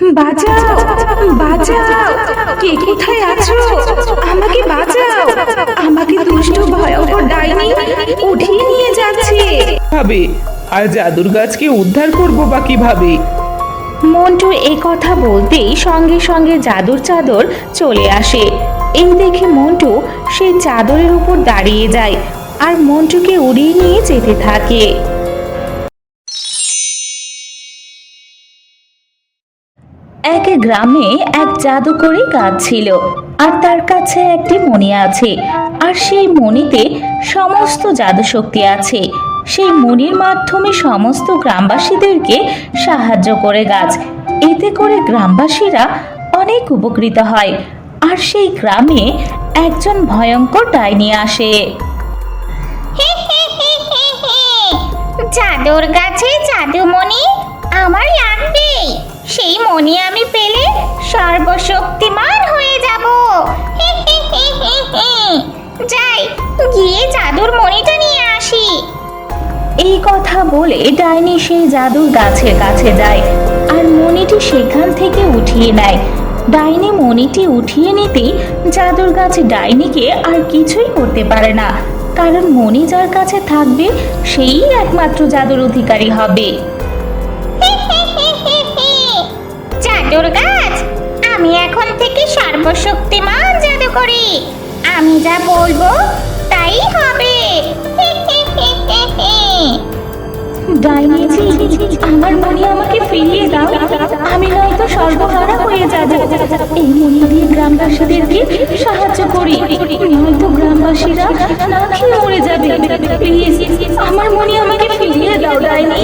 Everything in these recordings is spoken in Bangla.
বাঁচাও বাঁচাও। কে কোথায় আছো? আমাকে বাঁচাও। আমাকে দুষ্ট ভয়ঙ্কর ডাইনি উঠিয়ে নিয়ে যাচ্ছে। ভাবে আর জাদুর গাছকে উদ্ধার করব বা কীভাবে? মন্টু এই কথা বলতেই সঙ্গে সঙ্গে জাদুর চাদর চলে আসে। এই দেখে মন্টু সেই চাদরের উপর দাঁড়িয়ে যায় আর মন্টুকে উড়িয়ে নিয়ে যেতে থাকে। এক গ্রামে এক জাদুকরি গাছ ছিল, আর তার কাছে একটি মণি আছে, আর সেই মণিতে সমস্ত জাদু শক্তি আছে। সেই মণির মাধ্যমে সমস্ত গ্রামবাসীদেরকে সাহায্য করে গাছ। এতে করে গ্রামবাসীরা অনেক উপকৃত হয়, আর সেই গ্রামে একজন ভয়ঙ্কর ডাইনি আসে। জাদুর গাছে জাদুমণি আমার লাগবে সেই মণি আমি পেলে সর্বশক্তিমান হয়ে যাব। যাই, গিয়ে জাদুর মণিটা নিয়ে আসি। এই কথা বলে ডাইনি সেই জাদুর গাছের কাছে যায়, আর মণিটি সেখান থেকে উঠিয়ে নেয়। ডাইনি মণিটি উঠিয়ে নিতেই জাদুর গাছ ডাইনিকে আর কিছুই করতে পারে না, কারণ মণি যার কাছে থাকবে, সেই একমাত্র জাদুর অধিকারী হবে। জাদুর গাছ আমি এখন থেকে সর্বশক্তিমান জাদু করি আমি যা বলব, তাই হবে। ডাইনিজি আমার মণি আমাকে ফিরিয়ে দাও। আমি নয়তো সর্বহারা হয়ে যাব। এই মণি দিয়ে গ্রামবাসীদেরকে সাহায্য করি। নয়তো গ্রামবাসীরা না খেয়ে মরে যাবে। প্লিজ, আমার মণি আমাকে ফিরিয়ে দাও, ডাইনি।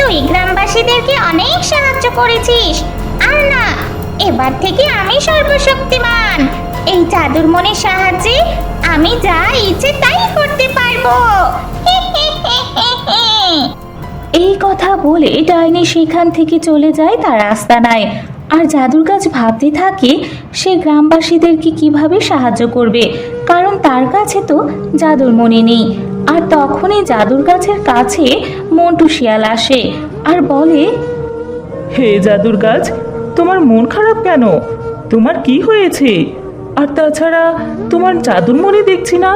তুই গ্রামবাসীদেরকে অনেক সাহায্য করেছিস। আর না, এবার থেকে আমি সর্বশক্তিমান। এই জাদুর মনের সাহায্যে আমি যা ইচ্ছে তাই করতে পারব। এই কথা বলে ডাইনি সেখান থেকে চলে যায় তার আস্তানায়। আর জাদুর গাছ ভাবতে থাকে সে গ্রামবাসীদেরকে কীভাবে সাহায্য করবে, কারণ তার কাছে তো জাদুর মনে নেই। আর তখনই জাদুর গাছের কাছে মন্টু শিয়াল আসে আর বলে হে জাদুর গাছ তোমার মন খারাপ কেন? তোমার কি হয়েছে? আর তাছাড়া তোমার জাদুর মনে দেখছি না?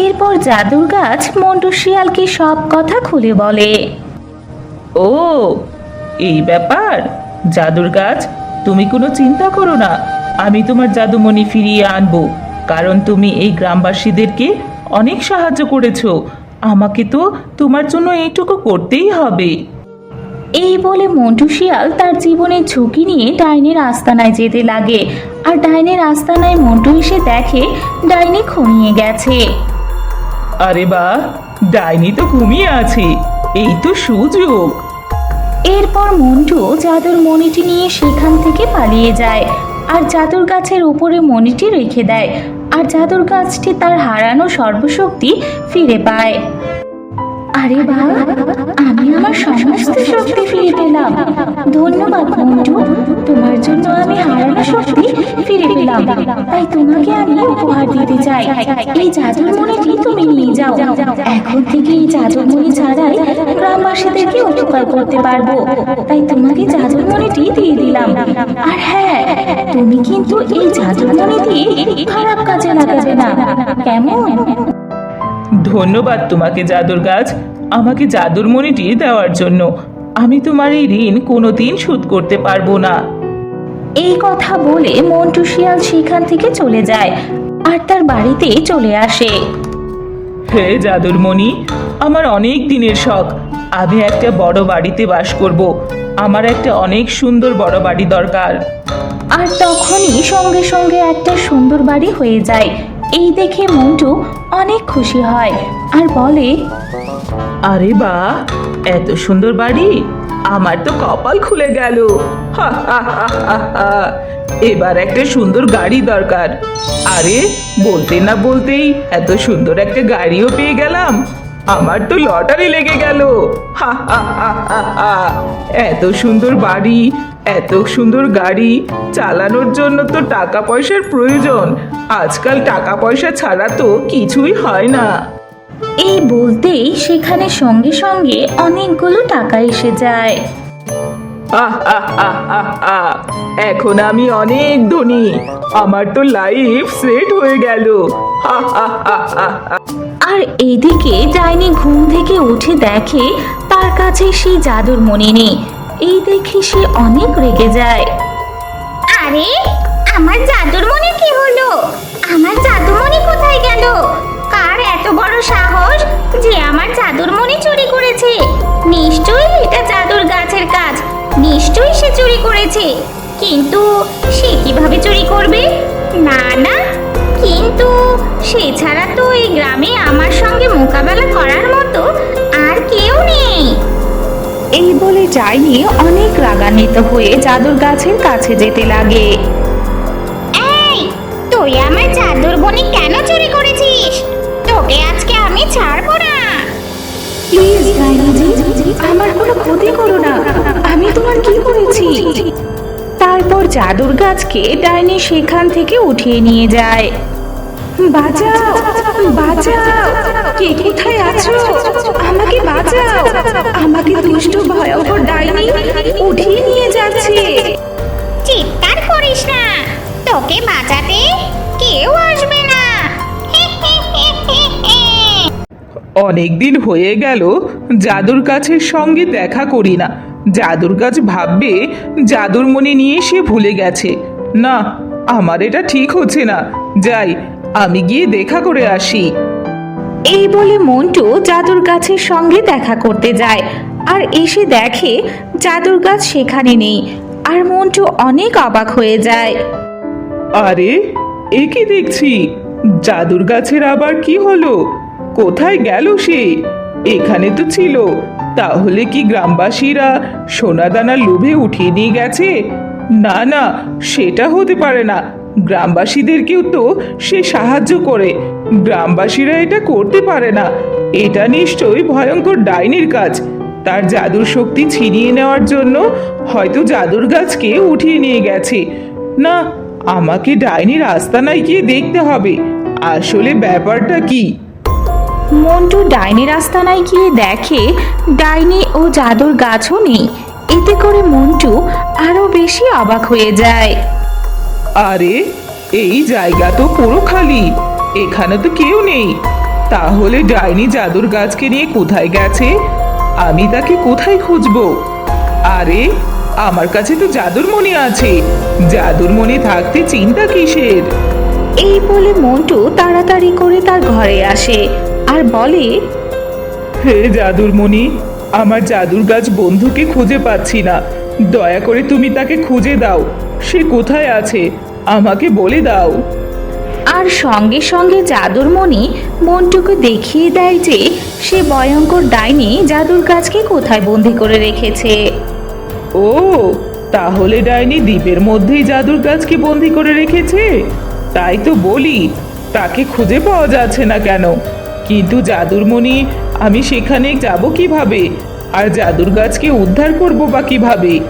এরপর জাদুর গাছ মন্টু শিয়ালকে সব কথা খুলে বলে ও এই ব্যাপার? জাদুর গাছ তুমি কোনো চিন্তা করো না। আমি তোমার জাদুমণি ফিরিয়ে আনব কারণ তুমি এই গ্রামবাসীদেরকে অনেক সাহায্য করেছ। আমাকে তো তোমার জন্য এইটুকু করতেই হবে। এই বলে মন্টু শিয়াল তার জীবনের ঝুঁকি নিয়ে ডাইনের আস্তানায় যেতে লাগে। আর ডাইনের আস্তানায় মন্টু এসে দেখে ডাইনি ঘুমিয়ে গেছে। আরে বা ডাইনি তো ঘুমিয়ে আছে। এই তো সুযোগ। এরপর মন্টু জাদুর মণিটি নিয়ে সেখান থেকে পালিয়ে যায় আর জাদুর গাছের উপরে মণিটি রেখে দেয়। আর জাদুর গাছটি তার হারানো সর্বশক্তি ফিরে পায়। আরে বা আমি আমার সমস্ত শক্তি ফিরে পেলাম। ধন্যবাদ মন্টু তোমার জন্য আমি হারানো শক্তি ফিরে পেলাম। তাই তোমাকে আমি উপহার দিতে চাই। এই জাদুর মণিটি তুমি নিয়ে যাও। এখন থেকে এই জাদুর মণি ছাড়াই গ্রামবাসীদেরকে উপকার করতে পারব। তাই তোমাকে জাদুর মণিটি দিয়ে দিলাম। আর হ্যাঁ তুমি কিন্তু এই জাদুর মণি দিয়ে খারাপ কাজে লাগাবে না। কেমন? ধন্যবাদ তোমাকে জাদুর গাছ। আমাকে জাদুর মণিটি দেওয়ার জন্য। আমি তোমার এই ঋণ কোনোদিন শোধ করতে পারব না। এই কথা বলে মন্টু শিয়াল সেখান থেকে চলে যায় আর তার বাড়িতে চলে আসে। হে জাদুর মণি আমার অনেক দিনের শখ। আমি একটা বড় বাড়িতে বাস করব। আমার একটা অনেক সুন্দর বড় বাড়ি দরকার। আর তখনই সঙ্গে সঙ্গে একটা সুন্দর বাড়ি হয়ে যায়। এই দেখে মন্টু অনেক খুশি হয় আর বলে, আরে বা, এত সুন্দর বাড়ি, আমার তো কপাল খুলে গেল। এবার একটা সুন্দর গাড়ি দরকার। আরে, বলতে না বলতেই এত সুন্দর একটা গাড়িও পেয়ে গেলাম। আমার তো লটারি লেগে গেল। এত সুন্দর বাড়ি এত সুন্দর গাড়ি চালানোর জন্য তো টাকা পয়সার প্রয়োজন আজকাল টাকা পয়সা ছাড়া তো কিছুই হয় না এই বলতেই সেখানে সঙ্গে সঙ্গে অনেকগুলো টাকা এসে যায় আহ, আহ, আহ, আহ, আহ। এখন আমি অনেক ধনী। আমার তো লাইফ সেট হয়ে গেল। আর এইদিকে ডাইনি ঘুম থেকে উঠে দেখে তার কাছে সেই জাদুর মণি নেই। এই দেখে সে অনেক রেগে যায়। আরে আমার জাদুর মনে কি হলো? আমার জাদুর মনে কোথায় গেল? কার এত বড় সাহস যে আমার জাদুর মনে চুরি করেছে? কিন্তু সে কীভাবে চুরি করবে? না না। কিন্তু সে ছাড়া তো এই গ্রামে আমার সঙ্গে মোকাবেলা করার মতো আর কেউ নেই। এই বলে ডাইনি অনেক রাগান্বিত হয়ে জাদুর গাছের কাছে যেতে লাগে। এই তুই আমার জাদুর বনি কেন চুরি করেছিস? তোকে আজকে আমি ছাড়বো না। প্লিজ ডাইনিজি আমার কোনো ক্ষতি করো না। আমি তোমার কি করেছি? তারপর জাদুর গাছকে ডাইনি সেখান থেকে উঠিয়ে নিয়ে যায়। বাঁচাও বাঁচাও কে কোথায় আছো? আমাকে বাঁচাও। আমাকে দুষ্ট ভয়ঙ্কর ডাইনি উঠিয়ে নিয়ে যাচ্ছে। চিৎকার করিস না। তোকে বাঁচাতে কেউ আসবে না। অনেক দিন হয়ে গেল জাদুর গাছের সঙ্গে দেখা করি না। জাদুর গাছ ভাববে জাদুর মনে নিয়ে সে ভুলে গেছে। না আমার এটা ঠিক হচ্ছে না। যাই আমি গিয়ে দেখা করে আসি। এই বলে মন্টু জাদুর গাছের সঙ্গে দেখা করতে যায়। আর এসে দেখে জাদুর গাছ সেখানে নেই। আর মন্টু অনেক অবাক হয়ে যায়। আরে এ কি দেখছি? জাদুর গাছের আবার কি হলো? কোথায় গেল সে? এখানে তো ছিল। তাহলে কি গ্রামবাসীরা সোনাদানার লোভে উঠিয়ে নিয়ে গেছে? না না, সেটা হতে পারে না। গ্রামবাসীদেরকেও তো সে সাহায্য করে। গ্রামবাসীরা এটা করতে পারে না। এটা নিশ্চয়ই ভয়ঙ্কর ডাইনির কাজ। তার জাদুর শক্তি ছিনিয়ে নেওয়ার জন্য হয়তো জাদুর গাছকে উঠিয়ে নিয়ে গেছে। না, আমাকে ডাইনির আস্তানায় গিয়ে দেখতে হবে। আসলে ব্যাপারটা কি? মন্টু ডাইনির আস্তানায় গিয়ে দেখে ডাইনি ও জাদুর গাছও নেই। এতে করে মন্টু আরও বেশি অবাক হয়ে যায়। আরে এই জায়গা তো পুরো খালি। এখানে তো কেউ নেই। তাহলে ডাইনি জাদুর গাছকে নিয়ে কোথায় গেছে? আমি তাকে কোথায় খুঁজবো? আরে আমার কাছে তো জাদুর মণি আছে। জাদুর মণি থাকতে চিন্তা কিসের? এই বলে মন্টু তাড়াতাড়ি করে তার ঘরে আসে। আর বলে হে জাদুর মণি আমার জাদুর গাছ বন্ধুকে খুঁজে পাচ্ছি না। দয়া করে তুমি তাকে খুঁজে দাও। সে কোথায় আছে? আমাকে বলে দাও। আর সঙ্গে সঙ্গে জাদুর মণি মন্টুকে দেখিয়ে দেয় যে সে ভয়ঙ্কর ডাইনি জাদুর গাছকে কোথায় বন্দি করে রেখেছে। ও তাহলে ডাইনি দ্বীপের মধ্যেই জাদুর গাছকে বন্দি করে রেখেছে? তাই তো বলি তাকে খুঁজে পাওয়া যাচ্ছে না কেন? কিন্তু জাদুর মণি, আমি সেখানে যাব কীভাবে? আর জাদুর গাছকে উদ্ধার করব বা কীভাবে?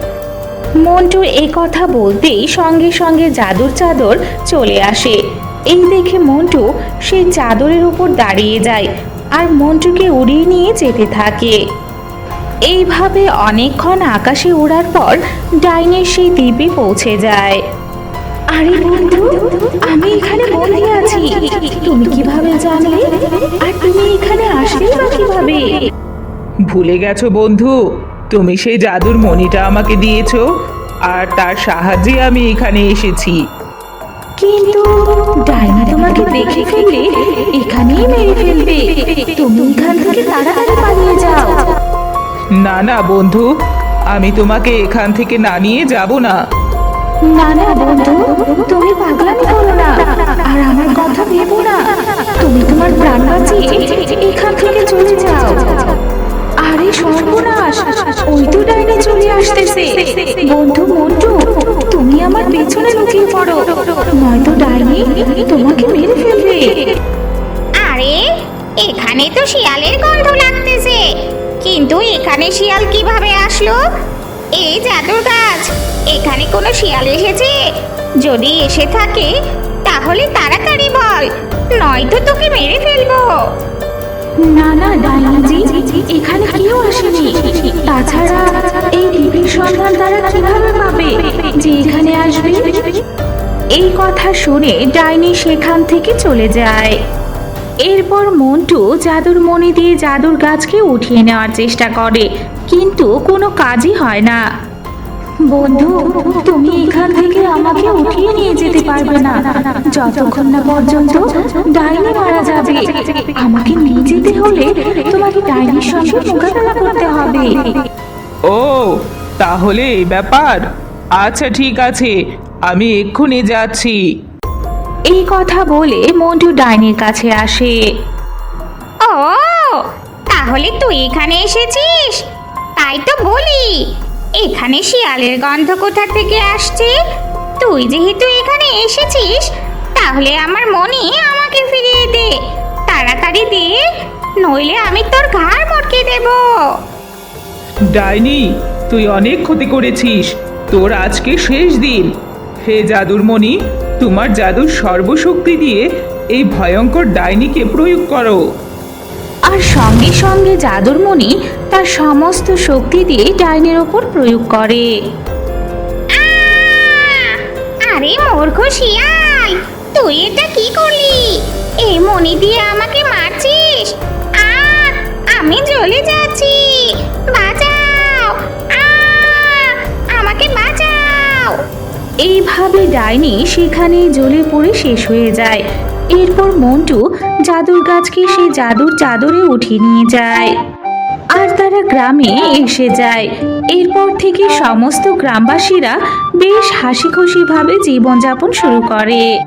মন্টু এই কথা বলতেই সঙ্গে সঙ্গে জাদুর চাদর চলে আসে। এই দেখে মন্টু সেই চাদরের উপর দাঁড়িয়ে যায় আর মন্টুকে উড়িয়ে নিয়ে যেতে থাকে। এইভাবে অনেকক্ষণ আকাশে ওড়ার পর ডাইনের সেই দ্বীপে পৌঁছে যায়। আরে বন্ধু ভুলে গেছো বন্ধু? তুমি সেই জাদুর মণিটা আমাকে দিয়েছ আর তার সাহায্যে আমি এখানে এসেছি। কিন্তু ডাইনি তোমাকে দেখে ফেললে এখানেই মেরে ফেলবে। তুমি এখান থেকে তাড়াতাড়ি পালিয়ে যাও। না না বন্ধু আমি তোমাকে এখান থেকে না নিয়ে যাব না। না না বন্ধু তুমি পাগলামি করো না আর আমার কথা ভেবো না। তুমি তোমার প্রাণ বাঁচিয়ে এখান থেকে চলে যাও। আরে সর্বনাশ। ওই তো ডাইনি চলে আসতেছে। বন্ধু মন্টু তুমি আমার পেছনে লুকিয়ে পড়ো। নয়তো ডাইনি তোমাকে মেরে ফেলবে। আরে, এখানে তো শিয়ালের গন্ধ লাগতেছে। কিন্তু এখানে শিয়াল কীভাবে আসলো? এই জাদুর গাছ, এখানে কোনো শিয়াল এসেছে? যদি এসে থাকে, তাহলে তাড়াতাড়ি বল, নয়তো তোকে মেরে ফেলব। না না ডাইনাজি, এখানে কেউ আসেনি। তাছাড়া এই টিভির সন্ধান তারা কীভাবে পাবে? যে এখানে আসবে? এই কথা শুনে ডাইনি সেখান থেকে চলে যায়। এরপর মন্টু জাদুর মণি দিয়ে জাদুর গাছকে উঠিয়ে নেওয়ার চেষ্টা করে, কিন্তু কোনো কাজই হয় না। বন্ধু তুমি এখান থেকে আমাকে উঠিয়ে নিয়ে যেতে পারবে না। যতক্ষণ না পর্যন্ত ডাইনি মারা যাবে আমাকে নিয়ে যেতে হলে তোমাকে ডাইনির সঙ্গে মোকাবেলা করতে হবে। ও তাহলে এই ব্যাপার? আচ্ছা ঠিক আছে আমি এক্ষুনি যাচ্ছি। এই কথা বলে মন্টু ডাইনির কাছে আসে। ও তাহলে তুই এখানে এসেছিস? তাই তো বলি। এখানে শিয়ালের গন্ধ কোথা থেকে আসছে? তুই যেহেতু এখানে এসেছিস তাহলে আমার মনে আমাকে ফিরিয়ে দে। তাড়াতাড়ি দে নইলে আমি তোর ঘাড় মটকে দেব। ডাইনি তুই অনেক ক্ষতি করেছিস। তোর আজকে শেষ দিন। হে জাদুর মণি তোমার জাদুর সর্বশক্তি দিয়ে এই ভয়ঙ্কর ডাইনিকে প্রয়োগ করো। আর সঙ্গে সঙ্গে জাদুরমণি তার সমস্ত শক্তি দিয়ে ডাইনের ওপর প্রয়োগ করে! আরে মূর্খ শিয়াল তুই এটা কি করলি? এই মনি দিয়ে আমাকে মারছিস! আমি জ্বলে যাচ্ছি। বাঁচাও! আহ! আমাকে বাঁচাও! এইভাবে ডাইনি সেখানে জ্বলে পড়ে শেষ হয়ে যায়। এরপর মন্টু জাদুর গাছকে সেই জাদুর চাদরে উঠিয়ে নিয়ে যায়। আর তারা গ্রামে এসে যায়। এরপর থেকে সমস্ত গ্রামবাসীরা বেশ হাসি খুশিভাবে জীবনযাপন শুরু করে।